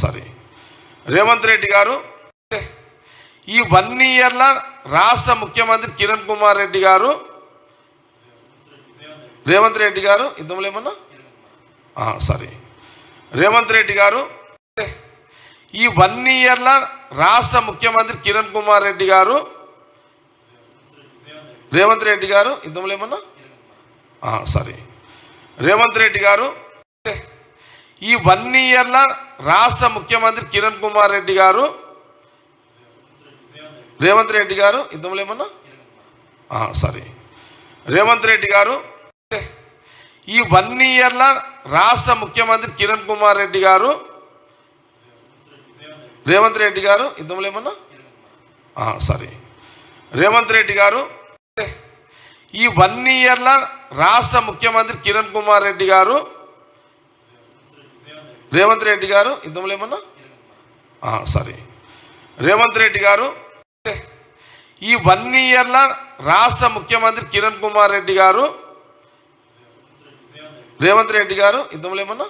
Sorry. Revanth Reddy గారు ఈ one ఇయర్ల రాష్ట్ర ముఖ్యమంత్రి కిరణ్ కుమార్ రెడ్డి గారు రేవంత్ రెడ్డి గారు ఇంతలో ఏమన్నా? సారీ. రేవంత్ రెడ్డి గారు ఈ వన్ ఇయర్ల రాష్ట్ర ముఖ్యమంత్రి కిరణ్ కుమార్ రెడ్డి గారు రేవంత్ రెడ్డి గారు ఇంతలో ఏమన్నా? సారీ. రేవంత్ రెడ్డి గారు ఈ వన్ ఇయర్ల రాష్ట్ర ముఖ్యమంత్రి కిరణ్ కుమార్ రెడ్డి గారు రేవంత్ రెడ్డి గారు ఇంతలో ఏమన్నా? సారీ. రేవంత్ రెడ్డి గారు ఈ వన్ ఇయర్ల రాష్ట్ర ముఖ్యమంత్రి కిరణ్ కుమార్ రెడ్డి గారు రేవంత్ రెడ్డి గారు ఇంతలో ఏమన్నా? సారీ. రేవంత్ రెడ్డి గారు ఈ వన్ ఇయర్ల రాష్ట్ర ముఖ్యమంత్రి కిరణ్ కుమార్ రెడ్డి గారు రేవంత్ రెడ్డి గారు ఇంతలో ఏమన్నా? సారీ. రేవంత్ రెడ్డి గారు ఈ వన్ ఇయర్ల రాష్ట్ర ముఖ్యమంత్రి కిరణ్ కుమార్ రెడ్డి గారు రేవంత్ రెడ్డి గారు ఇంతలో ఏమన్నా?